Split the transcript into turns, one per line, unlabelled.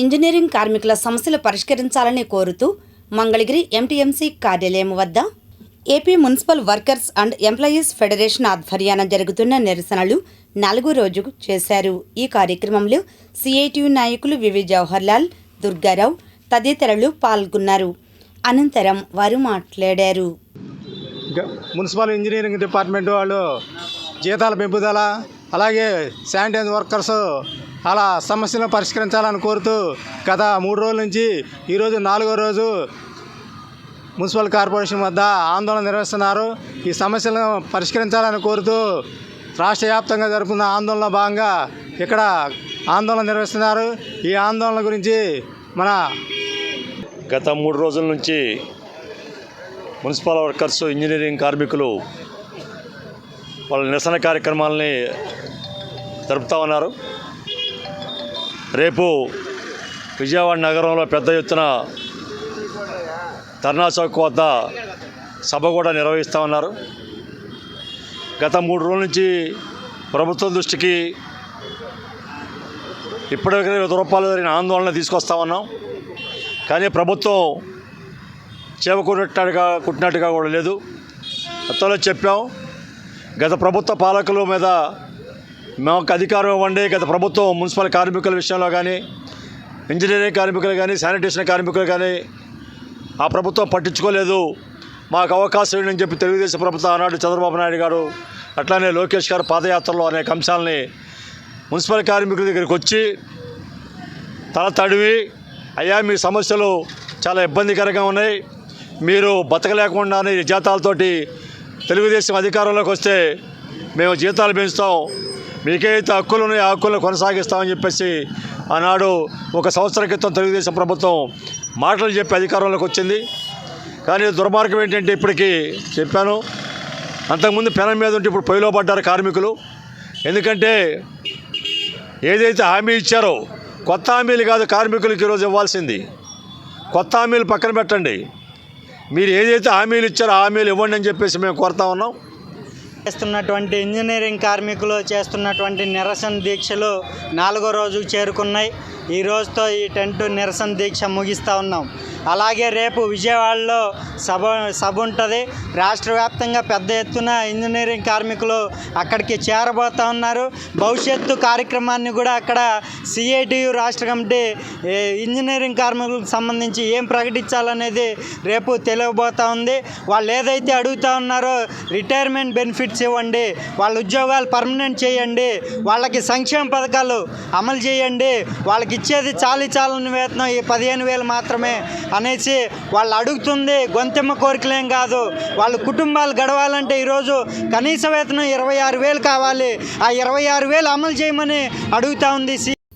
Engineering కార్మికుల సమస్యలు పరిష్కరించాలని కోరుతూ మంగళగిరి ఎంటీఎంసీ కార్యాలయం వద్ద AP municipal workers and employees federation ఆధ్వర్యాన జరుగుతున్న నిరసనలు నాలుగో రోజు చేశారు. ఈ కార్యక్రమంలో సిఐటియు నాయకులు వివి జవహర్లాల్ దుర్గారావు తదితరులు పాల్గొన్నారు. అనంతరం వారు మాట్లాడారు.
మున్సిపల్ ఇంజనీరింగ్ డిపార్ట్మెంట్ వాళ్ళు జీతాల పెంపుదల అలాగే శానిటైజ్ వర్కర్స్ అలా సమస్యలను పరిష్కరించాలని కోరుతూ గత మూడు రోజుల నుంచి ఈరోజు నాలుగో రోజు మున్సిపల్ కార్పొరేషన్ వద్ద ఆందోళన నిర్వహిస్తున్నారు. ఈ సమస్యలను పరిష్కరించాలని కోరుతూ రాష్ట్ర వ్యాప్తంగా జరుపుతున్న ఆందోళన భాగంగా ఇక్కడ ఆందోళన నిర్వహిస్తున్నారు. ఈ ఆందోళన గురించి మన
గత మూడు రోజుల నుంచి మున్సిపల్ వర్కర్స్ ఇంజనీరింగ్ కార్మికులు వాళ్ళ నిరసన కార్యక్రమాలని జరుపుతూ ఉన్నారు. రేపు విజయవాడ నగరంలో పెద్ద ఎత్తున ధర్నా చౌక్ వద్ద సభ కూడా నిర్వహిస్తూ ఉన్నారు. గత మూడు రోజుల నుంచి ప్రభుత్వం దృష్టికి ఇప్పటివరకు వివిధ రూపాయలు జరిగిన ఆందోళన తీసుకొస్తా ఉన్నాం. కానీ ప్రభుత్వం చేపకున్నట్టుగా కుట్టినట్టుగా కూడా లేదు. గతంలో చెప్పాం గత ప్రభుత్వ పాలకుల మీద మాకు అధికారం ఇవ్వండి. గత ప్రభుత్వం మున్సిపల్ కార్మికుల విషయంలో కానీ ఇంజనీరింగ్ కార్మికులు కానీ శానిటేషన్ కార్మికులు కానీ ఆ ప్రభుత్వం పట్టించుకోలేదు. మాకు అవకాశం ఇవ్వండి అని చెప్పి తెలుగుదేశం ప్రభుత్వం ఆనాడు చంద్రబాబు నాయుడు గారు అట్లానే లోకేష్ గారు పాదయాత్రలో అనేక అంశాలని మున్సిపల్ కార్మికుల దగ్గరికి వచ్చి తల తడివి అయ్యా మీ సమస్యలు చాలా ఇబ్బందికరంగా ఉన్నాయి. మీరు బతకలేకుండానే జీతాలతోటి తెలుగుదేశం అధికారంలోకి వస్తే మేము జీతాలు పెంచుతాం. మీకైతే హక్కులు ఉన్నాయో ఆ హక్కులను కొనసాగిస్తామని చెప్పేసి ఆనాడు ఒక సంవత్సరం క్రితం తెలుగుదేశం ప్రభుత్వం మాటలు చెప్పి అధికారంలోకి వచ్చింది. కానీ దుర్మార్గం ఏంటంటే ఇప్పటికీ చెప్పాను. అంతకుముందు పెనం మీద ఉంటే ఇప్పుడు పొయ్యిలో పడ్డారు కార్మికులు. ఎందుకంటే ఏదైతే హామీ ఇచ్చారో కొత్త హామీలు కాదు కార్మికులకు ఈరోజు ఇవ్వాల్సింది. కొత్త హామీలు పక్కన పెట్టండి. మీరు ఏదైతే హామీలు ఇచ్చారో హామీలు ఇవ్వండి అని చెప్పేసి మేము కోరుతా ఉన్నాం.
చేస్తున్నటువంటి ఇంజనీరింగ్ కార్మికులు చేస్తున్నటువంటి నిరసన దీక్షలు నాలుగో రోజుకు చేరుకున్నాయి. ఈ రోజుతో ఈ టెంట్ నిరసన దీక్ష ముగిస్తూ ఉన్నాం. అలాగే రేపు విజయవాడలో సభ సభ ఉంటుంది. రాష్ట్ర వ్యాప్తంగా పెద్ద ఎత్తున ఇంజనీరింగ్ కార్మికులు అక్కడికి చేరబోతూ ఉన్నారు. భవిష్యత్తు కార్యక్రమాన్ని కూడా అక్కడ సిఐటియు రాష్ట్ర కమిటీ ఇంజనీరింగ్ కార్మికులకు సంబంధించి ఏం ప్రకటించాలనేది రేపు తెలియబోతూ ఉంది. వాళ్ళు ఏదైతే అడుగుతా ఉన్నారో రిటైర్మెంట్ బెనిఫిట్స్ ఇవ్వండి వాళ్ళ ఉద్యోగాలు పర్మనెంట్ చేయండి వాళ్ళకి సంక్షేమ పథకాలు అమలు చేయండి వాళ్ళకి ఇచ్చేది చాలి చాలని వేతనం ఈ పదిహేను వేలు మాత్రమే అనేసి వాళ్ళు అడుగుతుంది గొంతెమ్మ కోరికలేం కాదు. వాళ్ళ కుటుంబాలు గడవాలంటే ఈరోజు కనీస వేతనం ఇరవై ఆరు వేలు కావాలి. ఆ ఇరవై ఆరు వేలు అమలు చేయమని అడుగుతా ఉంది సి